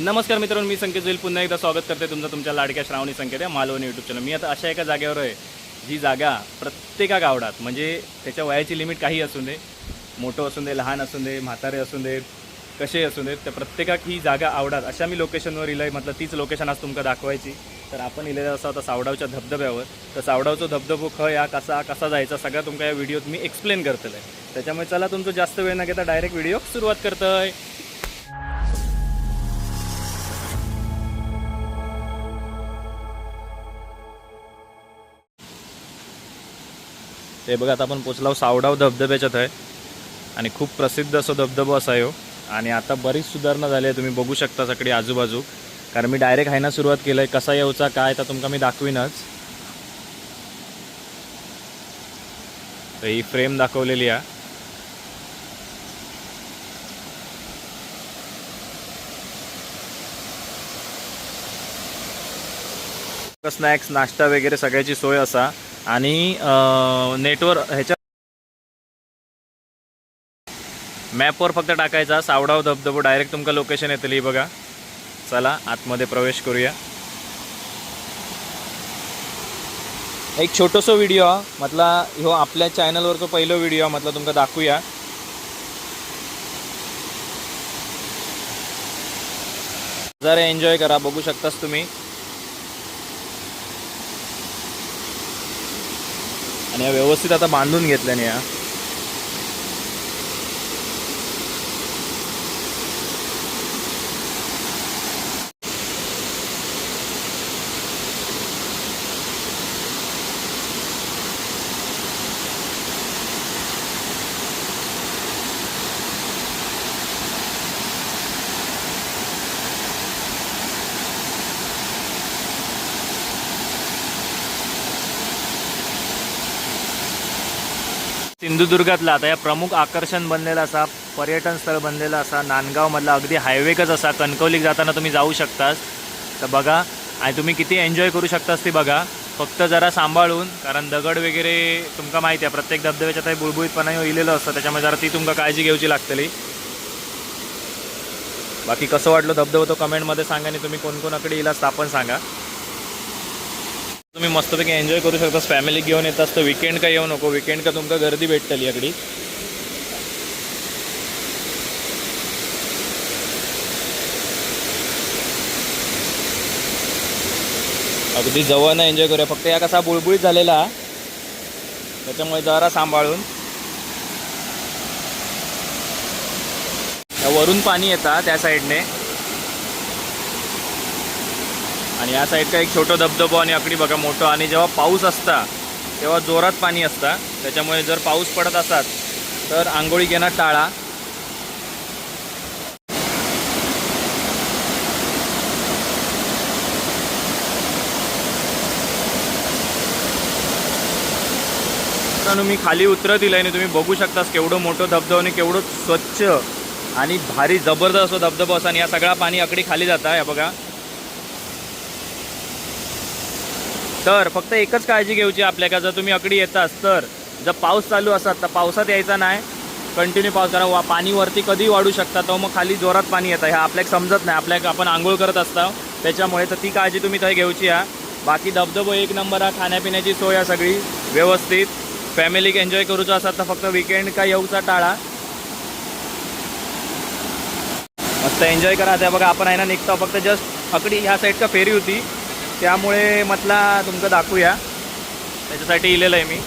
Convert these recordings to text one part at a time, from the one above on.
नमस्कार मित्रांनो मी संकेत जोईल. पुन्हा एकदा स्वागत करते तुमचं तुमच्या लाडक्या श्रावणी संकेत आहे मालवणी यूट्यूब चॅनल मी आता अशा एका जागेवर आहे जी जागा प्रत्येका गावडात म्हणजे त्याच्या वयाची लिमिट काही असू दे मोठं असू दे लहान असू दे म्हातारे असू दे कसे असू देत त्या प्रत्येकाक ही जागा आवडात अशा मी लोकेशनवर इलं आहे म्हटलं तीच लोकेशन आज तुमका दाखवायची. तर आपण इलेलं असं होता सावडावच्या धबधब्यावर. तर सावडावचा धबधबो ख या कसा कसा जायचा सगळं तुमका या व्हिडिओत मी एक्सप्लेन करतलं त्याच्यामुळे चला तुमचं जास्त वेळ न घेता डायरेक्ट व्हिडिओ सुरुवात करतोय. ते बघा आता आपण पोचलाव सावडाव धबधब्याच्यात आहे आणि खूप प्रसिद्ध असं धबधबा असा हो. आणि आता बरीच सुधारणा झाली आहे तुम्ही बघू शकता सगळी आजूबाजू. कारण मी डायरेक्ट हायना सुरुवात केलं आहे कसा येऊचा काय तर तुमका मी दाखवीनच. तर ही फ्रेम दाखवलेली आहे. स्नॅक्स नाश्ता वगैरे सगळ्याची सोय असा. आणि नेटवर ह्याच्या मॅपवर फक्त टाकायचा. सावडाव धबधबो डायरेक्ट तुमका लोकेशन येतली बघा. चला आतमध्ये प्रवेश करूया. एक छोटोसो व्हिडिओ हा म्हटला ह्यो आपल्या चॅनलवरचो पहिलो व्हिडिओ हा म्हटलं तुमका दाखवूया. जरा एन्जॉय करा बघू शकतास तुम्ही. आणि या व्यवस्थित आता बांधून घेतल्याने या. सिंधुदुर्गातला आता या प्रमुख आकर्षण बनलेला असा पर्यटन स्थळ बनलेला असा नांदगावमधला अगदी हायवेकच असा कणकवलीक जाताना तुम्ही जाऊ शकतास. तर बघा आणि तुम्ही किती एन्जॉय करू शकतास ती बघा. फक्त जरा सांभाळून कारण दगड वगैरे तुमका माहिती आहे प्रत्येक धबधब्याच्यात हे बुळबुळीतपणा इलेलं असतं त्याच्यामुळे जरा ती तुमका काळजी घेऊची लागतली. बाकी कसं वाटलं धबधबा तो कमेंटमध्ये सांगा आणि तुम्ही कोणकोणाकडे येलास तर आपण सांगा. तुम्ही मस्तपैकी एन्जॉय करू शकतास फॅमिली घेऊन येतास तर विकेंड का येऊ नको. विकेंड का तुमका गर्दी भेटतली याकडे. अगदी जवळ एन्जॉय करूया. फक्त या कसा बुळबुळीत झालेला. त्याच्यामुळे जरा सांभाळून. वरून पाणी येतं त्या साईडने आणि या साईडचा एक छोटो धबधबो आणि आकडी बघा मोठं. आणि जेव्हा पाऊस असता तेव्हा जोरात पाणी असता. त्याच्यामुळे जर पाऊस पडत असतात तर आंघोळी घेणं टाळा. मी खाली उतरत दिलं आणि तुम्ही बघू शकतास केवढं मोठं धबधबा आणि केवढं स्वच्छ आणि भारी जबरदस्त असं धबधबा असा आणि या सगळा पाणी आकडी खाली जाता या बघा. तर फक्त एकच काळजी घेऊची आपल्या का जर तुम्ही अकडी येतास तर. जर पाऊस चालू असतात तर पावसात यायचा नाही. कंटिन्यू पाऊस करा. वा पाणी वरती कधी वाढू शकता तो मग खाली जोरात पाणी येतं. ह्या आपल्याला समजत नाही. आपल्या आपण आंघोळ करत असता. त्याच्यामुळे तर ती काळजी तुम्ही तर घेऊची हा बाकी धबधबो एक नंबर आहे खाण्यापिण्याची सोय आहे सगळी. व्यवस्थित. फॅमिलीक एन्जॉय करूचं असतात तर फक्त विकेंड का येऊचा टाळा. मस्त एन्जॉय करा. त्या बघा आपण आहे ना निघतो. फक्त जस्ट अकडी ह्या साईड का फेरी होती. त्यामुळे म्हटला तुमचं दाखवूया. त्याच्यासाठी इलेलं आहे मी.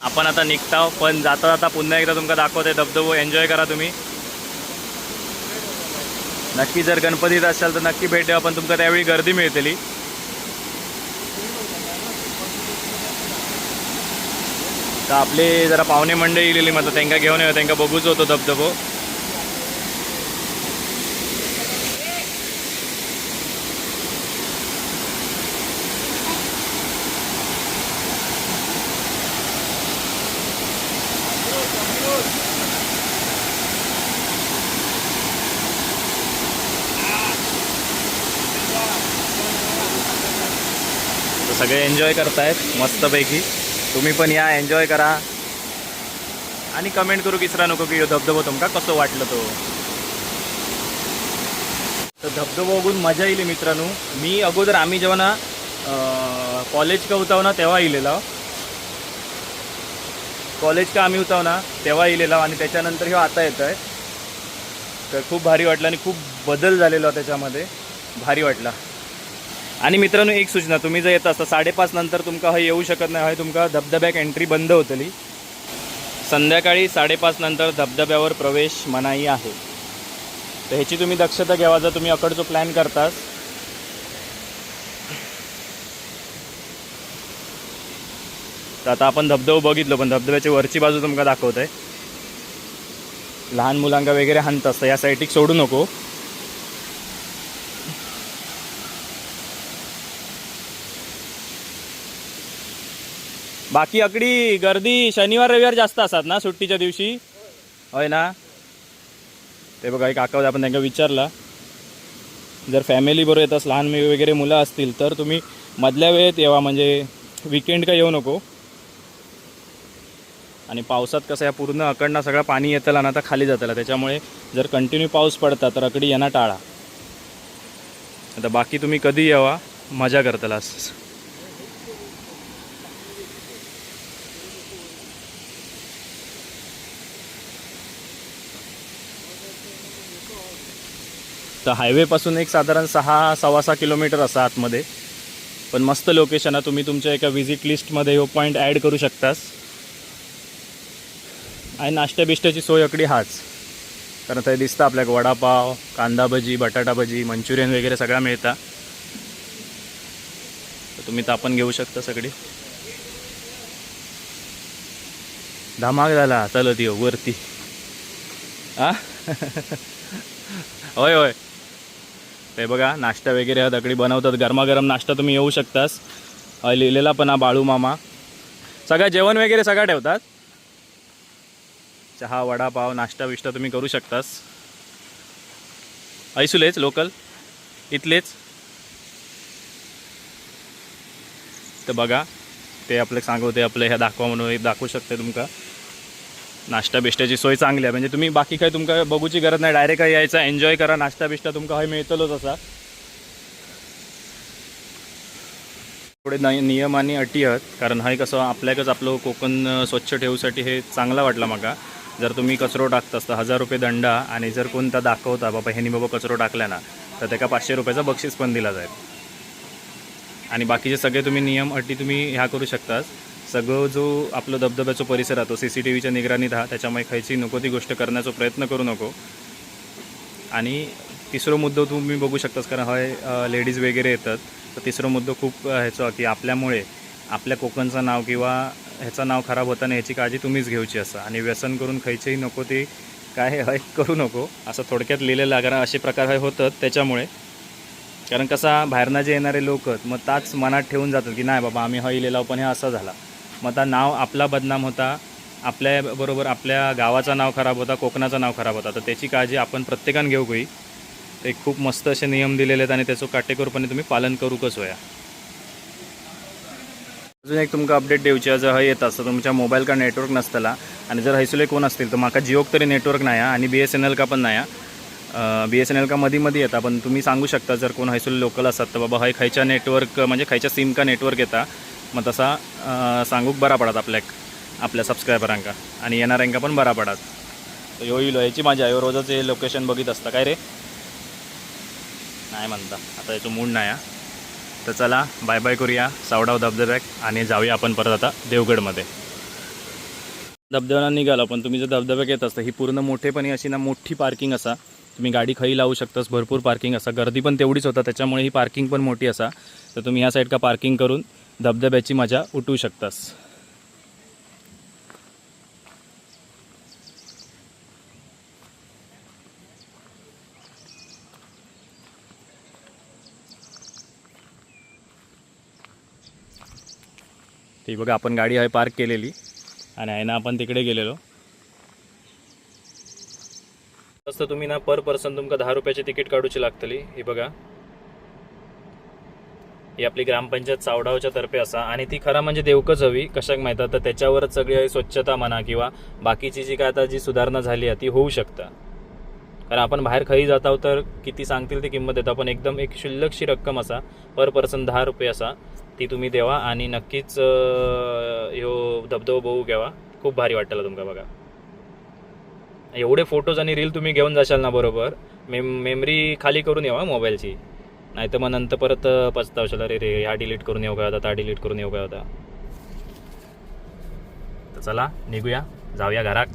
आपण आता निघताव पण जाता जाता पुन्हा एकदा तुमका दाखवते. धबधबो एन्जॉय करा तुम्ही. नक्की जर गणपतीत असाल तर नक्की भेट द्या पण तुमका त्यावेळी गर्दी मिळतली. तर आपले जरा पाहुणे मंडळी इलेली मग त्यांना घेऊन येऊ त्यांना बघूच होतो धबधबो. सगळे एन्जॉय करतायत मस्तपैकी. तुम्ही पण या एन्जॉय करा. आणि कमेंट करू विसरा नको की धबधबो तुमका कसं वाटलं तो. तर धबधबा बघून मजा येईल मित्रांनो. मी अगोदर आम्ही जेव्हा ना कॉलेज का होताव हो ना तेव्हा इलेला. कॉलेज का आम्ही होताव हो ना तेव्हा इलेला. आणि त्याच्यानंतर हे आता येत आहे तर खूप भारी वाटलं आणि खूप बदल झालेला त्याच्यामध्ये. भारी वाटला. आणि मित्रांनो एक सूचना तुम्ही जर येत असता साडेपाच नंतर तुमका हय येऊ शकत नाही हय तुमका धबधब्याक एंट्री बंद होतली. संध्याकाळी साडेपाच नंतर धबधब्यावर प्रवेश मनाई आहे. तर ह्याची तुम्ही दक्षता घ्यावा जर तुम्ही अकडचो प्लॅन करतास. तर आता आपण धबधबा बघितलो पण धबधब्याची वरची बाजू तुमका दाखवत आहे लहान मुलांका वगैरे हाणत असतं या साईटिक सोडू नको. बाकी अकडी गर्दी शनिवार रविवार जास्त असतात ना सुट्टीच्या दिवशी? होय ना? ते बघा एक काका आपण त्यांना विचारला. जर फॅमिली बरोबर येतात लहान मुले वगैरे मुलं असतील तर तुम्ही मधल्या वेळेत येवा म्हणजे विकेंड का येऊ नको? आणि पावसात कसं या पूर्ण अकडनं सगळं पाणी येतला ना आता खाली जातला त्याच्यामुळे जर कंटिन्यू पाऊस पडता तर अकडी यांना टाळा. आता बाकी तुम्ही कधी यावा? मजा करतलास तर हायवेपासून एक साधारण सहा सव्वा सहा किलोमीटर असा आतमध्ये. पण मस्त लोकेशन आहे. तुम्ही तुमच्या एका व्हिजिट लिस्टमध्ये हो पॉईंट ॲड करू शकतास. आणि नाश्त्या बिष्ट्याची सोय अकडी हाच. कारण ते दिसतं आपल्याक वडापाव कांदा भजी बटाटा भजी मंचुरियन वगैरे सगळं मिळतं. तर तुम्ही तापण घेऊ शकता सगळी. धमाक झाला. चलत येऊ वरती. आ? होय होय. ते बघा नाश्ता वगैरे हा दगडी बनवतात. गरमागरम नाश्ता तुम्ही येऊ शकतास. लिहिलेला पण हा बाळू मामा. सगळं जेवण वगैरे सगळं ठेवतात. चहा वडापाव नाश्ता विष्टा तुम्ही करू शकतास. ऐसुलेच लोकल. इथलेच. तर बघा ते आपले सांगवते आपलं ह्या दाखवा म्हणून दाखवू शकते तुमका. नाश्ता बिष्ट्याची सोय चांगली आहे. म्हणजे तुम्ही बाकी काही तुमका बघूची गरज नाही. डायरेक्ट यायचा एन्जॉय करा. नाश्ता बिष्टा तुमका हय मिळतलोच असा. थोडे नि- नियम आणि अटी आहेत. कारण हय कसं आपल्याकच आपलं कोकण स्वच्छ ठेवूसाठी हे चांगला वाटला माका. जर तुम्ही कचरो टाकता असता हजार रुपये दंडा आणि जर कोणता दाखवता बाबा ह्यानी बाबा कचरो टाकला ना तर त्याका पाचशे रुपयाचा बक्षीस पण दिला जाईल. आणि बाकीचे सगळे तुम्ही नियम अटी तुम्ही ह्या करू शकतात सगळं जो आपलं धबधब्याचा परिसर राहतो सी सी टी व्हीच्या निगराणीत राहा त्याच्यामुळे खायची नको ती गोष्ट करण्याचा प्रयत्न करू नको. आणि तिसरो मुद्दो तुम्ही बघू शकतास कारण हय लेडीज वगैरे येतात. तर तिसरा मुद्दो खूप ह्याचा की आपल्यामुळे आपल्या कोकणचं नाव किंवा ह्याचं नाव खराब होताना ह्याची काळजी तुम्हीच घेऊची असं. आणि व्यसन करून खायचंही नको ते काय हय करू नको. असं थोडक्यात लिहिलेलं आहे कारण असे प्रकार हय होतात त्याच्यामुळे. कारण कसा बाहेरनं जे येणारे लोक आहेत मग ताच मनात ठेवून जातात की नाही बाबा आम्ही हय लिहिलाव पण हे असं झाला. मग आता नाव आपला बदनाम होता आपल्या बरोबर आपल्या गावाचं नाव खराब होता कोकणाचं नाव खराब होता. तर त्याची काळजी आपण प्रत्येकानं घेऊ गई ते खूप मस्त असे नियम दिलेले आहेत आणि त्याचं काटेकोरपणे तुम्ही पालन करू कसं अजून एक तुमका अपडेट देऊची जर हय येत असतं तुमच्या मोबाईल का नेटवर्क नसतला आणि जर हैसुले कोण असतील तर माका जिओक तरी नेटवर्क नाही हा आणि बी एस एन एल का पण नाही बी एस एन एल का मध्ये मध्ये येता पण तुम्ही सांगू शकता जर कोण हैसुले लोकल असतात तर बाबा हय खायच्या नेटवर्क म्हणजे खायच्या सिम का नेटवर्क येता. मग तसा सांगूक बरा पडत आपल्याक आपल्या सबस्क्रायबरांका आणि येणाऱ्यांका पण बरा पडत. तर ह्यो येईल ह्याची माझ्या ह्यो रोजच हे लोकेशन बघित असता. काय रे? नाही म्हणता. आता याचं मूड नाही हा. तर चला बाय बाय करूया. सावडाव धबधब्याक आणि जाऊया आपण परत आता देवगडमध्ये. धबधब्याला निघालो पण तुम्ही जर धबधब्याक येत असता ही पूर्ण मोठेपणी अशी ना मोठी पार्किंग असा. तुम्ही गाडी खई लावू शकतास. भरपूर पार्किंग असा. गर्दी पण तेवढीच होता त्याच्यामुळे ही पार्किंग पण मोठी असा. तर तुम्ही ह्या साईड का पार्किंग करून धबधब्याची मजा उठवू शकतास. ती बघा आपण गाडी आहे पार्क केलेली. आणि आहे ना आपण तिकडे गेलेलो. तसं तुम्ही ना पर पर्सन तुमका दहा रुपयाची तिकीट काढूची लागतली. ही बघा. ही आपली ग्रामपंचायत सावडावच्या तर्फे असा. आणि ती खरा म्हणजे देवकच हवी कशाक माहिती? तर त्याच्यावरच सगळी स्वच्छता म्हणा किंवा बाकीची जी काय आता जी सुधारणा झाली आहे ती होऊ शकता. कारण आपण बाहेर खरी जात आहोत तर किती सांगतील ती किंमत देतो. आपण एकदम एक शुल्लकशी रक्कम असा पर पर्सन दहा रुपये असा ती तुम्ही देवा. आणि नक्कीच यो ह्यो धबधबो बघू घ्यावा. खूप भारी वाटलं तुमका बघा. एवढे फोटोज आणि रील तुम्ही घेऊन जाशाल ना बरोबर मेम मेमरी खाली करून येवा मोबाईलची नाही तर मग नंतर परत पचतावशाल अरे रे ह्या डिलीट करून येऊ काय होता त्या डिलीट करून येऊ काय होता तर चला निघूया. जाऊया घरात.